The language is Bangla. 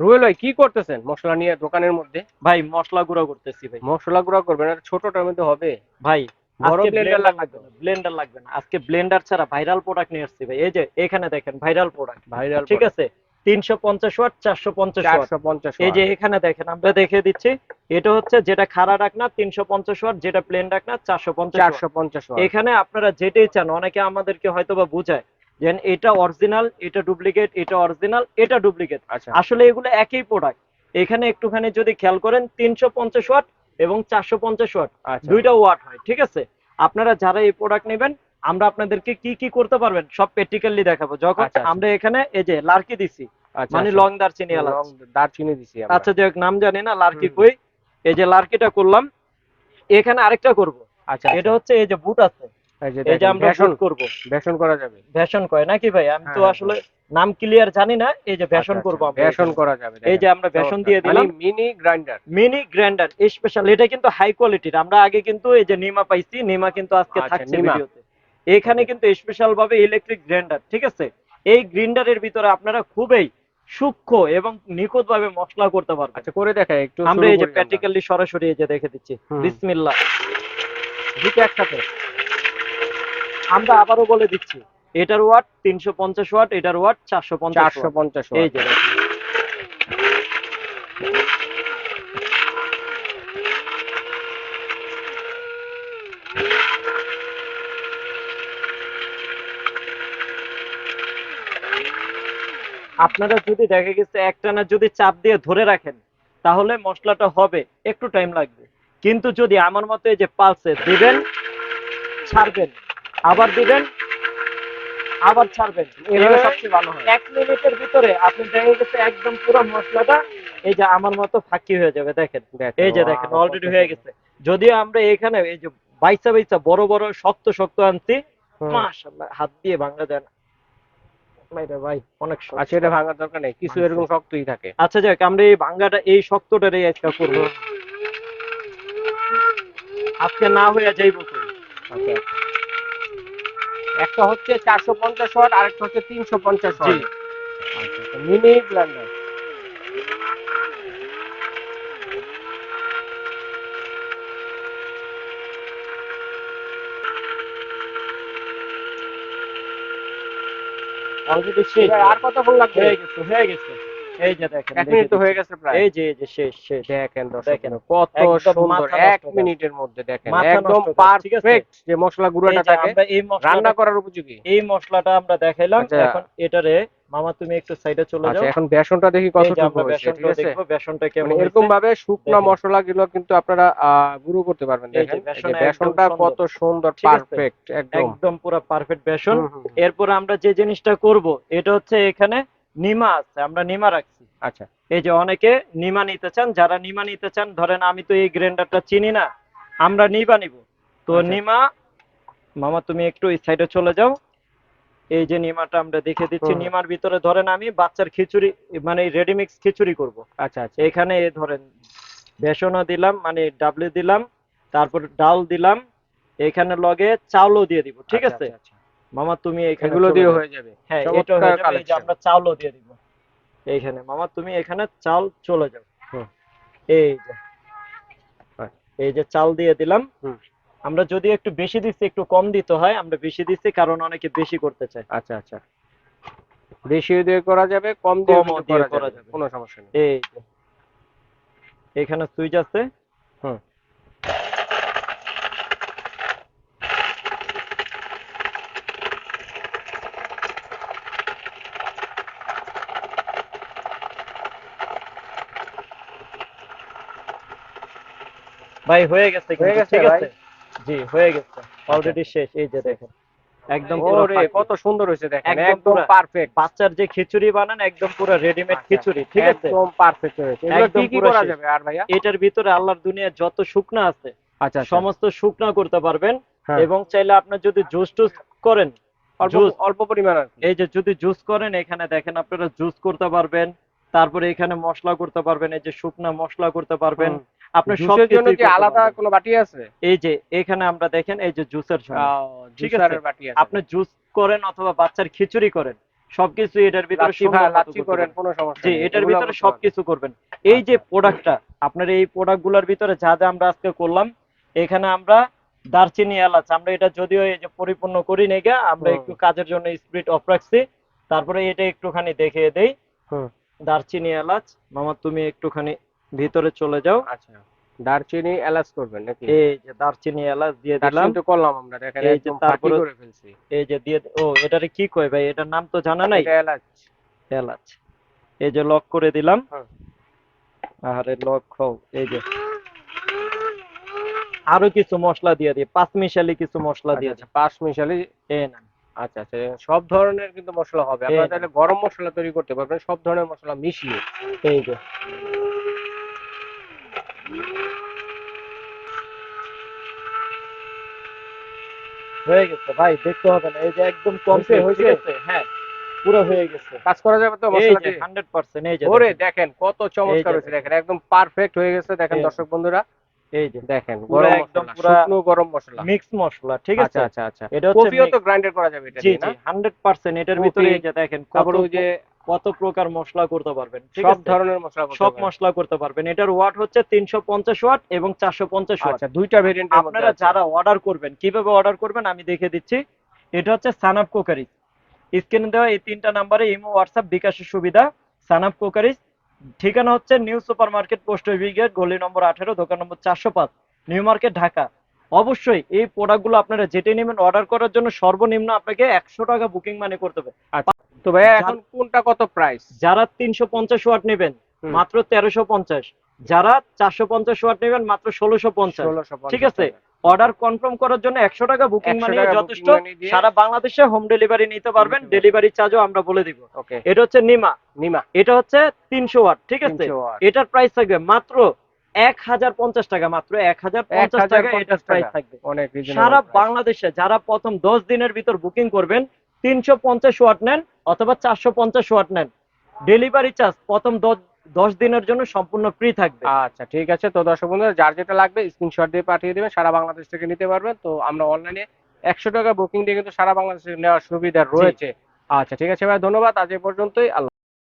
রুবেল ভাই কি করতেছেন মশলা নিয়ে দোকানের মধ্যে? ভাই মশলা গুঁড়ো করতেছি ভাই। মশলা গুঁড়া করবেন আর ছোটটার মধ্যে হবে? ভাই বড় ব্লেন্ডার লাগবে লাগবে ব্লেন্ডার লাগবে না। আজকে ব্লেন্ডার ছাড়া ভাইরাল প্রোডাক্ট নিয়ে আসছি ভাই। এই যে এখানে দেখেন ভাইরাল প্রোডাক্ট ভাইরাল ঠিক আছে? তিনশো পঞ্চাশ ওয়াট চারশো পঞ্চাশ ওয়াট। পঞ্চাশ এই যে এখানে দেখেন আমরা দেখে দিচ্ছি। এটা হচ্ছে যেটা খাড়া ডাকনা ওয়াট যেটা প্লেন ডাকনা চারশো পঞ্চাশ চারশো পঞ্চাশ এখানে আপনারা যেটাই চান অনেকে আমাদেরকে হয়তো বা বুঝায় যে এটা অরিজিনাল এটা ডুপ্লিকেট এটা অরিজিনাল এটা ডুপ্লিকেট আচ্ছা। আসলে এগুলো একই প্রোডাক্ট এখানে একটুখানি যদি খেয়াল করেন তিনশো পঞ্চাশ ওয়াট এবং চারশো পঞ্চাশ ওয়াট আচ্ছা। দুইটা ওয়াট হয় ঠিক আছে? আপনারা যারা এই প্রোডাক্ট নেবেন আমরা আপনাদেরকে কি কি করতে পারবেন সব প্র্যাকটিক্যালি দেখাবো। যখন আচ্ছা। আমরা এখানে এই যে লার্কি দিছি মানে। লং দারচিনি এলাচ। দারচিনি দিছি আচ্ছা যাই নাম জানি না লার্কি কই। এই যে লার্কিটা করলাম এখানে আরেকটা করব। আচ্ছা এটা হচ্ছে এই যে বুট আছে। এই যে এই যে দেখেন, আমরা বেসন করব। বেসন করা যাবে। ভ্যাশন কয় নাকি ভাই? আমি তো আসলে নাম ক্লিয়ার জানি না এই যে ভ্যাশন করব আমরা বেসন এখানে। করা যাবে এই যে আমরা ভ্যাশন দিয়ে দিলাম। Mini grinder mini grinder special এটা কিন্তু হাই কোয়ালিটির আমরা আগে কিন্তু এই যে নিমা পাইছি নিমা কিন্তু আজকে আচ্ছা, থাকছে ভিডিওতে। এখানে কিন্তু স্পেশাল ভাবে ইলেকট্রিক গ্রাইন্ডার ঠিক আছে? এই গ্রাইন্ডারের ভিতরে আপনারা খুবই সূক্ষ্ম এবং নিখুঁত ভাবে মশলা করতে পারবেন। আচ্ছা করে দেখাই একটু আমরা এই যে প্র্যাকটিক্যালি সরাসরি এই যে দেখে দিচ্ছি। বিসমিল্লাহ। দুটো একসাথে। আমরা আবারও বলে দিচ্ছি। এটার ওয়াট তিনশো পঞ্চাশ ওয়াট এটার ওয়াট চারশো পঞ্চাশ চারশো পঞ্চাশ এই যে আপনারা যদি দেখা গেছে একটানা যদি চাপ দিয়ে ধরে রাখেন তাহলে মশলাটা হবে একটু টাইম লাগবে। কিন্তু যদি আমার মতো এই যে পালসে দিবেন ছাড়বেন। আবার দিবেন আবার ছাড়বেন। এভাবে সবচেয়ে ভালো হয়। এক মিনিটের ভিতরে আপনি দেখা গেছে একদম পুরো মশলাটা এই যে আমার মতো ফাঁকি হয়ে যাবে দেখেন। এই যে দেখেন অলরেডি হয়ে গেছে। যদিও আমরা এখানে এই যে বাইসা বাইসা বড় বড় শক্ত শক্ত আনছি। মাশাআল্লাহ হাত দিয়ে ভাঙা যায় না। ভাই অনেক আচ্ছা এটা ভাঙার দরকার নেই। কিছু এরকম শক্তই থাকে। আচ্ছা যাক আমরা এই ভাঙ্গাটা এই শক্তটারই আজকে করব। আজকে না হয়ে যাইব। আচ্ছা। একটা হচ্ছে চারশো পঞ্চাশ ওয়াট আরেকটা হচ্ছে তিনশো পঞ্চাশ ওয়াট। Mini Blender. আর কতক্ষণ লাগবে? হয়ে গেছে হয়ে গেছে। এই যে দেখেন এক মিনিট তো হয়ে গেছে প্রায় এই যে এই যে শেষ শেষ দেখেন দেখেন। কত সুন্দর এক মিনিটের মধ্যে দেখেন একদম? পারফেক্ট যে মশলা গুঁড়োটা থাকে রান্না করার উপযোগী এই মশলাটা আমরা দেখাইলাম আচ্ছা। এখন এটারে মামা তুমি একটু সাইডে চলে আচ্ছা যাও এখন বেসনটা দেখি কতটুকু হয়েছে ঠিক আছে বেসনটা কেমন মানে এরকম ভাবে শুকনো দেখেন। মশলা গুলো কিন্তু আপনারা গুঁড়ো করতে পারবেন দেখেন বেসনটা। কত সুন্দর পারফেক্ট একদম একদম পুরো পারফেক্ট বেসন। এরপর আমরা যে জিনিসটা করব এটা হচ্ছে এখানে নিমা আছে আমরা নিমা রাখছি। আচ্ছা এই যে অনেকে নিমা নিতে চান যারা নিমা নিতে চান ধরেন আমি তো এই গ্রাইন্ডারটা চিনি না আমরা নিবা নিব। তো আচ্ছা। নিমা মামা তুমি একটু এই সাইডে চলে যাও। এই যে নিমাটা আমরা দেখে দিচ্ছি নিমার ভিতরে ধরেন আমি বাচ্চার খিচুড়ি মানে রেডিমিক্স খিচুড়ি করব। আচ্ছা আচ্ছা। এখানে ধরেন বেসনও দিলাম মানে ডাবলি দিলাম তারপর ডাল দিলাম এখানে লগে চাউলও দিয়ে দিব ঠিক আচ্ছা, আছে? আচ্ছা, আচ্ছা। মামা তুমি এখানে এগুলো দিয়ে হয়ে যাবে। হ্যাঁ এটা হয়ে যাবে যে আমরা চাউলও দিয়ে দিব। এইখানে মামা তুমি এখানে চাল চলে যাও। এই যে। এই যে চাল দিয়ে দিলাম। আমরা যদি একটু বেশি দিচ্ছি একটু কম দিতে হয় আমরা বেশি দিচ্ছি কারণ অনেকে বেশি করতে চায়। আচ্ছা আচ্ছা। বেশি দিয়ে করা যাবে কম দিয়ে করা যাবে। কোনো সমস্যা নেই। এই এখানে সুইচ আছে। ভাই হয়ে গেছে হয়ে গেছে ঠিক আছে? জি হয়ে গেছে। অলরেডি শেষ এই যে দেখেন। একদম পুরো কত সুন্দর হয়েছে দেখেন একদম পারফেক্ট বাচ্চার যে খিচুড়ি বানান একদম পুরো রেডিমেড আচ্ছা, খিচুড়ি ঠিক আছে? একদম পারফেক্ট হয়েছে। এগুলো কি কি করা যাবে আর ভাইয়া? এটার ভিতরে আল্লাহর দুনিয়া যত শুকনা আছে আচ্ছা আচ্ছা। সমস্ত শুকনা করতে পারবেন হ্যাঁ। এবং চাইলে আপনার যদি জুস টুস করেন অল্প পরিমাণ এই যে যদি জুস করেন এখানে দেখেন আপনারা জুস করতে পারবেন তারপরে এখানে মশলা করতে পারবেন এই যে শুকনা মশলা করতে পারবেন হুম। আপনি সব জুসের জন্য কি আলাদা কোনো বাটি আছে? এই যে এখানে আমরা দেখেন এই যে জুসের জন্য। ঠিক আছে। আপনি জুস করেন অথবা বাচ্চার খিচুড়ি করেন সবকিছু এটার ভিতরে লাচ্ছি করেন কোনো সমস্যা জি এটার ভিতরে সবকিছু করবেন। এই যে প্রোডাক্টটা আপনার এই প্রোডাক্টগুলার ভিতরে যা যা আমরা আজকে করলাম এখানে আমরা দারচিনি এলাচ আমরা এটা যদিও এই যে পরিপূর্ণ করি নাই গা, আমরা একটু কাজের জন্য স্পিড অফ রাখছি। তারপরে এটা একটুখানি দেখিয়ে দেই। দারচিনি এলাচ মামা তুমি একটুখানি ভিতরে চলে যাও। আচ্ছা। দারচিনি এলাচ করবেন নাকি? এই যে দারচিনি এলাচ দিয়ে দিলাম। দারচিনি তো করলাম আমরা দেখেন একদম ফাঁকি করে ফেলছি। এই যে দিয়ে ও এটারে কি কয় ভাই? এটার নাম তো জানা নাই? এটা এলাচ। এলাচ। এই যে লক করে দিলাম। হুম। আরে লক হও এই যে। আরও কিছু মশলা দিয়ে দিই পাঁচ মিশালি কিছু মশলা দিয়ে আচ্ছা, পাঁচ মিশালি দিই। এই নেন। আচ্ছা আচ্ছা সব ধরনের কিন্তু মশলা হবে। আপনারা তাহলে গরম মশলা তৈরি করতে পারবেন সব ধরনের মশলা মিশিয়ে। এই যে। হয়ে গেছে ভাই দেখতে হবে না এই যে একদম হয়েছে, হয়ে গেছে হ্যাঁ। পুরো হয়ে গেছে। কাজ করা যাবে তো মশলা দিয়ে 100% এই যে ওরে দেখেন, কত চমৎকার হয়েছে দেখেন একদম পারফেক্ট হয়ে গেছে দেখেন দর্শক বন্ধুরা। এই যে দেখেন গরম একদম পুরা শুকনো গরম মশলা। মিক্স মশলা ঠিক আচ্ছা আছে? আচ্ছা আচ্ছা। এটা হচ্ছে কফিও তো গ্রাইন্ডার করা যাবে এটা জি জি 100% এটার ভিতরে এই যে দেখেন কত ওই যে কত প্রকার মশলা করতে পারবেন সব ধরনের মশলা সব মশলা করতে পারবেন। এটার ওয়াট হচ্ছে 350 ওয়াট এবং 450 ওয়াট। আচ্ছা দুইটা ভেরিয়েন্টের মধ্যে আপনারা যারা অর্ডার করবেন কীভাবে অর্ডার করবেন আমি দেখে দিচ্ছি। এটা হচ্ছে সানাপ কোকারিজ। স্ক্রিনে দেওয়া এই তিনটা নাম্বারে ইমো হোয়াটসঅ্যাপ বিকাশের সুবিধা। সানাপ কোকারিজ। ঠিকানা হচ্ছে new super market post brigade গলি নম্বর আঠেরো দোকান নম্বর চারশো পাঁচ নিউ মার্কেট ঢাকা। অবশ্যই এই প্রোডাক্টগুলো আপনারা যেটা নেবেন অর্ডার করার জন্য সর্বনিম্ন আপনাকে একশো টাকা বুকিং মানে করতে হবে। তো ভাইয়া এখন কোনটা কত প্রাইস যারা তিনশো পঞ্চাশ ওয়াট নেবেন মাত্র তেরোশো পঞ্চাশ। যারা চারশো পঞ্চাশ ওয়াট নেবেন মাত্র ষোলোশো পঞ্চাশ। ষোলোশো ঠিক আছে? অর্ডার কনফার্ম করার জন্য একশো টাকা বুকিং 100 মানে যথেষ্ট। সারা বাংলাদেশে হোম ডেলিভারি নিতে পারবেন ডেলিভারি চার্জও আমরা বলে দিব। ওকে। এটা হচ্ছে নিমা নিমা এটা হচ্ছে তিনশো ওয়াট ঠিক আছে? এটার প্রাইস থাকবে মাত্র এক হাজার পঞ্চাশ টাকা মাত্র এক হাজার পঞ্চাশ টাকা 1050 এটার প্রাইস থাকবে। অনেক reasonable সারা বাংলাদেশে যারা প্রথম দশ দিনের ভিতর বুকিং করবেন তিনশো পঞ্চাশ ওয়াট নেন অথবা চারশো পঞ্চাশ ওয়াট নেন। ডেলিভারি চার্জ প্রথম দশ দিনের জন্য সম্পূর্ণ ফ্রি থাকবে। আচ্ছা ঠিক আছে। তো দর্শক বন্ধুরা যার যেটা লাগবে স্ক্রিনশট দিয়ে পাঠিয়ে দেবেন সারা বাংলাদেশ থেকে নিতে পারবেন। তো আমরা অনলাইনে একশো টাকা বুকিং দিয়ে কিন্তু সারা বাংলাদেশ নেওয়ার সুবিধা রয়েছে। আচ্ছা ঠিক আছে ভাই ধন্যবাদ। আজ এ পর্যন্তই। আল্লাহ